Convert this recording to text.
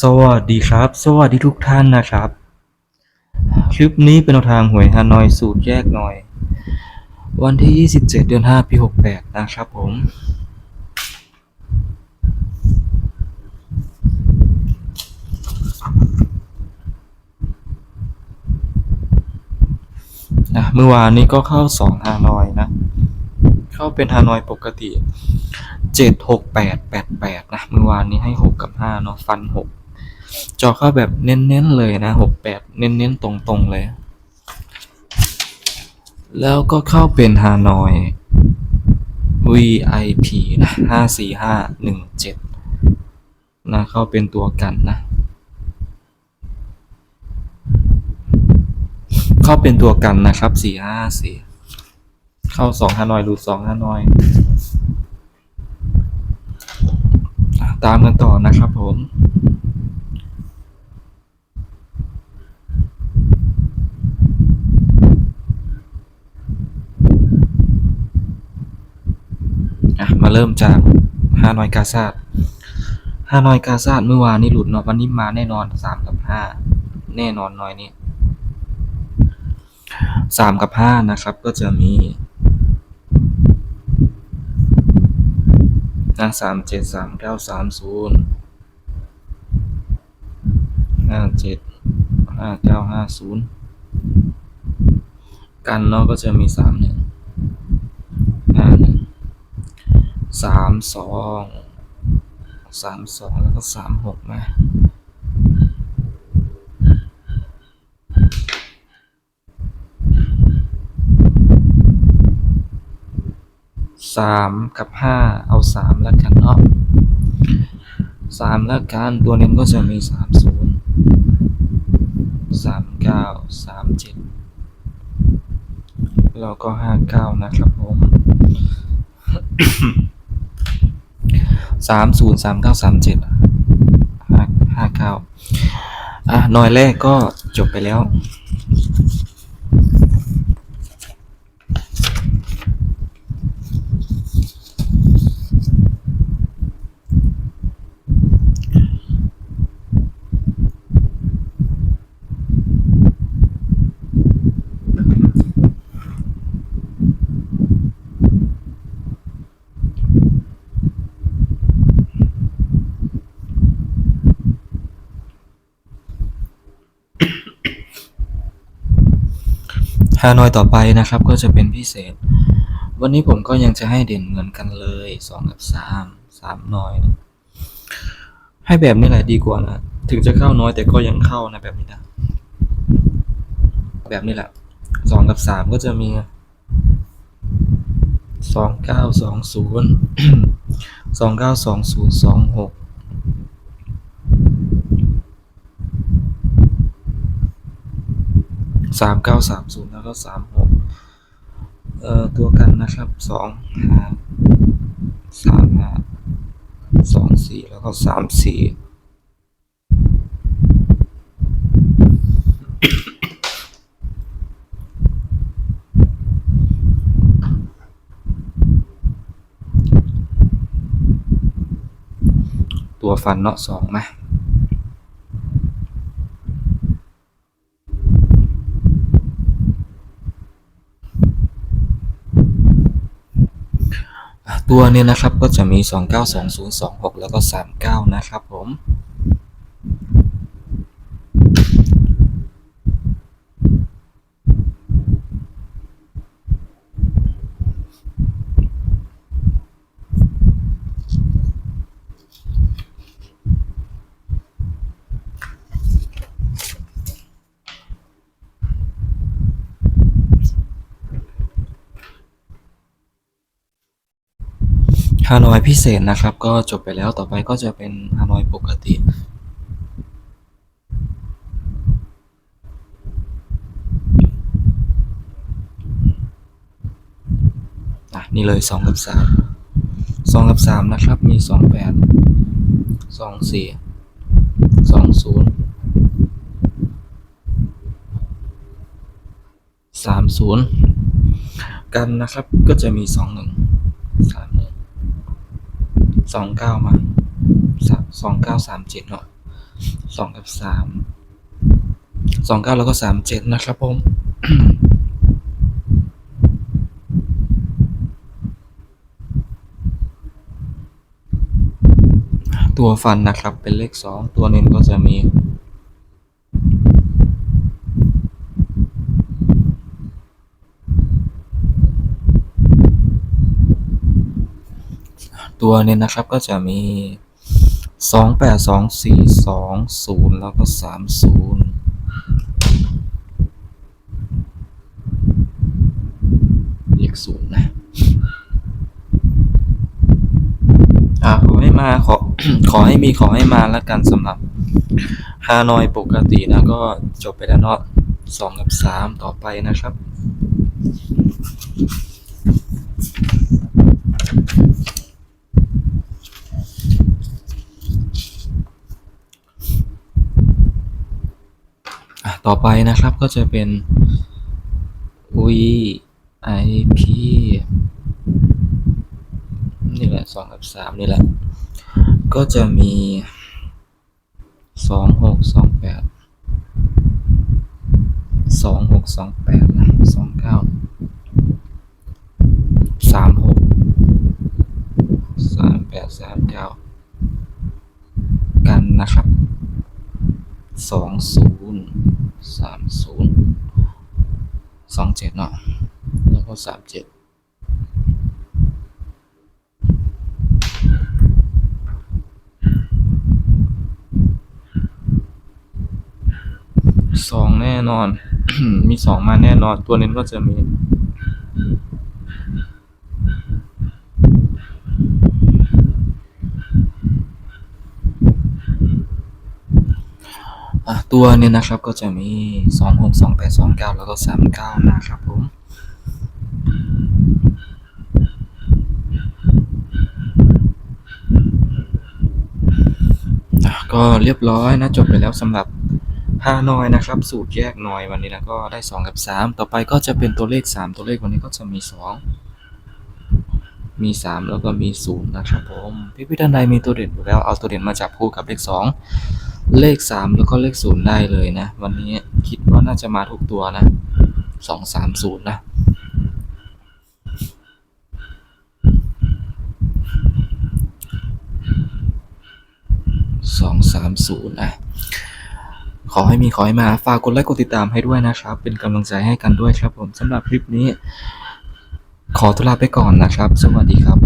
สวัสดีครับ สวัสดีทุกท่านนะครับ คลิปนี้เป็นแนวทางหวยฮานอยสูตรแยกหน่อย วันที่ 27 เดือน 5 ปี 68 นะครับผมอะเมื่อวานนี้ก็เข้า 2 ฮานอยนะ เข้าเป็นฮานอยปกติ 7 6 8 8 8นะเมื่อวานนี้ให้6กับ5เนาะฟัน6จอเข้าแบบเน้นๆเลยนะ6 8เน้นๆตรงๆเลย แล้วก็เข้าเป็นฮานอย VIP นะ54517นะเข้าเป็นตัวกันนะเข้าเป็นตัวกันนะครับ454เข้า2ฮานอยรูด2ฮานอย ตามกันต่อนะครับผมมาเริ่มจากฮานอยกาซาดฮานอยกาซาดเมื่อวานนี้หลุดเนาะวันนี้มาแน่นอนสามกับห้าแน่นอนน้อยนี่สามกับห้านะครับ ก็จะมี นะสามเจ็ดสามเก้าสามศูนย์ห้าเจ็ดห้าเก้าห้าศูนย์กันเนาะก็จะมีสามหนึ่งห้าหนึ่งสามสองสามสองแล้วก็สามหกนะ สามกับห้าเอาสามแล้วกันเนาะสามแล้วกันตัวเน้นก็จะมีสามศูนย์สามเก้าสามเจ็ดแล้วก็ห้าเก้านะครับผมสามศูนย์สามเก้าสามเจ็ดห้าห้าเก้าอะหน่อยแรกก็จบไปแล้วานอยต่อไปนะครับก็จะเป็นพิเศษ วันนี้ผมก็ยังจะให้เด่นเหมือนกันเลยสองกับสามสามน้อยนะให้แบบนี้แหละดีกว่านะ ถึงจะเข้าน้อยแต่ก็ยังเข้านะแบบนี้นะ แบบนี้แหละสองกับสามก็จะมีสองเก้าสองศูนย์สองเก้าสองศูนย์สองหก สามเก้าสามศูนย์แล้วก็สามหกเอ่อตัวกันนะครับสองห้าสามห้าสองสี่แล้วก็สามสี่ตัวฟันเนาะสองมา ตัวเนี้นะครับก็จะมี 292026 แล้วก็ 39 นะครับผม ฮานอยพิเศษนะครับ ก็จบไปแล้วต่อไปก็จะเป็นฮานอยปกติอะนี่เลยสองกับสามสองกับสามนะครับมีสองแปดสองสี่สองศูนย์สามศูนย์กันนะครับก็จะมีสองหนึ่งสามหนึ่ง สองเก้ามาสองเก้าสามเจ็ดเนาะสองกับสามสองเก้าแล้วก็สามเจ็ดนะครับผมตัวฟันนะครับเป็นเลขสองตัวเน้นก็จะมี ตัวเน้นนะครับก็จะมีสองแปดสองสี่สองศูนย์แล้วก็สามศูนย์เลขศูนย์นะ อ่าขอให้มาขอขอให้มีขอให้มาแล้วกันสำหรับฮานอยปกตินะก็จบไปแล้วเนาะสองกับสามต่อไปนะครับ ต่อไปนะครับก็จะเป็น VIP นี่แหละสองกับสามนี่แหละ ก็จะมีสองหกสองแปดสองหกสองแปดนะสองเก้าสามหกสามแปดสามเก้ากันนะครับสองศูนย์ สามศูนย์สองเจ็ดเนาะแล้วก็สามเจ็ดสองแน่นอน มีสองมาแน่นอน ตัวเน้นก็จะมี อะ ตัวเนี้นะครับก็จะมีสองหกสองแปดสองเก้าแล้วก็สามเก้านะครับผมก็เรียบร้อยนะจบไปแล้วสำหรับฮานอยนะครับ สูตรแยกหน่อยวันนี้นะก็ได้ 2 กับ 3 ต่อไปก็จะเป็นตัวเลข 3 ตัวเลขวันนี้ก็จะมี 2 มี 3 แล้วก็มี 0 นะครับผมพี่พี่ท่านใดมีตัวเด่นอยู่แล้วเอาตัวเด่นมาจับคู่กับเลข 2 เลข 3 แล้วก็เลข 0 ได้เลยนะ วันนี้คิดว่าน่าจะมาทุกตัวนะ 2 3 0 นะสองสามศูนย์อะขอให้มีขอให้มา ฝากกดไลค์กดติดตามให้ด้วยนะครับ เป็นกำลังใจให้กันด้วยครับผมสำหรับคลิปนี้ ขอตุลาไปก่อนนะครับ สวัสดีครับ